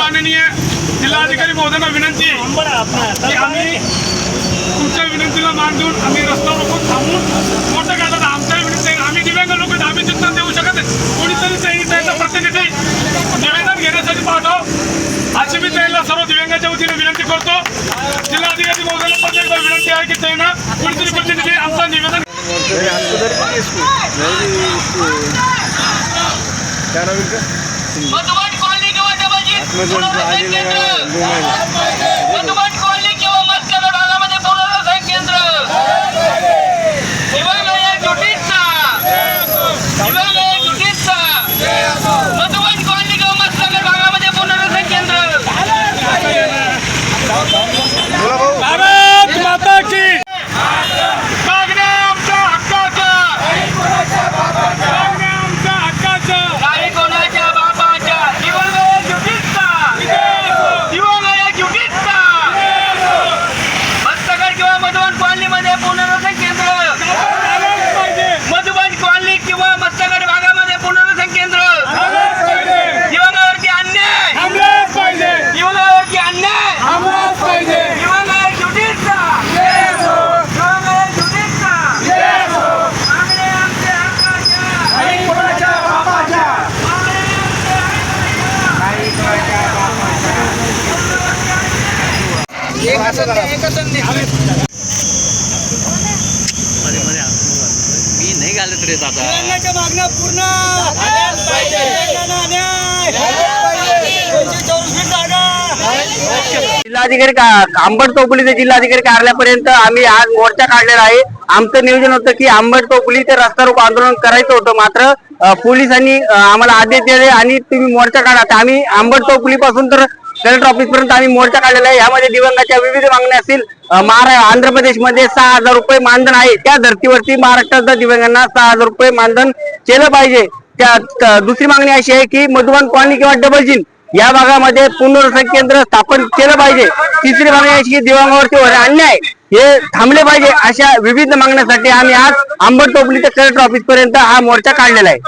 जिल्हाधिकारी महोदयांना विनंती आहे की आम्ही तुमच्या विनंतीला मान देऊन आम्ही रस्त्यावर रोखून थांबून मोठं करतात आमच्या विनंती आहे. आम्ही दिव्यांग लोक आम्ही चिंतन देऊ शकत नाही. कोणीतरी त्यांचा प्रतिनिधी निवेदन घेण्यासाठी पाठव. अशी मी त्यांना सर्व दिव्यांगाच्या वतीने विनंती करतो. जिल्हाधिकारी महोदयांना पण एकदा विनंती आहे की त्यांना कोणीतरी प्रतिनिधी आमचं निवेदन मधुबन कॉलनी किंवा भारत माता की मागण्या आमच्या हक्काच्या मागण्या आमच्या हक्काच्या नाही कोणाच्या बापाच्या दिवाळी जुटीचा दिवाळी जुटीचा मत्स्यनगर किंवा मधुबन कॉलनीमध्ये पुनर्वसन केंद्र झालंच पाहिजे मधुबन कॉलनी किंवा मत्स्यगड भागामध्ये पुनर्वसन केंद्र झालंच पाहिजे दिवंगावरती अन्याय थांबलंच पाहिजे दिवंगावरती अन्याय थांबलंच पाहिजे दिवंगावर जुटीचा दिवंगावर जुटीचा मागणे आमच्या हक्काच्या मागणे मी नाही घालत रे दादा मागण्या पूर्ण जिल्हाधिकारी का- आंबट चौफुली ते जिल्हाधिकारी कार्यालयापर्यंत आम्ही आज मोर्चा काढलेला आहे. आमचं नियोजन होतं की आंबट चौकुली ते रस्ता रोको आंदोलन करायचं होतं मात्र पोलिसांनी आम्हाला आदेश दिले आणि तुम्ही मोर्चा काढा. आम्ही आंबट चौकुली पासून तर कलेक्टर ऑफिस पर्यंत आम्ही मोर्चा काढलेला आहे. यामध्ये दिवंगाच्या विविध मागण्या असतील. अ, महारा आंध्र प्रदेशमध्ये सहा हजार रुपये मानधन आहे. त्या धर्तीवरती महाराष्ट्राच्या दिव्यांगांना सहा हजार रुपये मानधन केलं पाहिजे. त्या दुसरी मागणी अशी आहे की मधुबन कॉलनी किंवा डबल जिन या भागामध्ये पुनर्वसन केंद्र स्थापन केलं पाहिजे. तिसरी मागणी अशी की दिव्यांगावरती होणारे अन्याय हे थांबले पाहिजे अशा विविध मागण्यासाठी आम्ही आज आंबट टोपली ते कलेक्टर ऑफिस पर्यंत हा मोर्चा काढलेला आहे.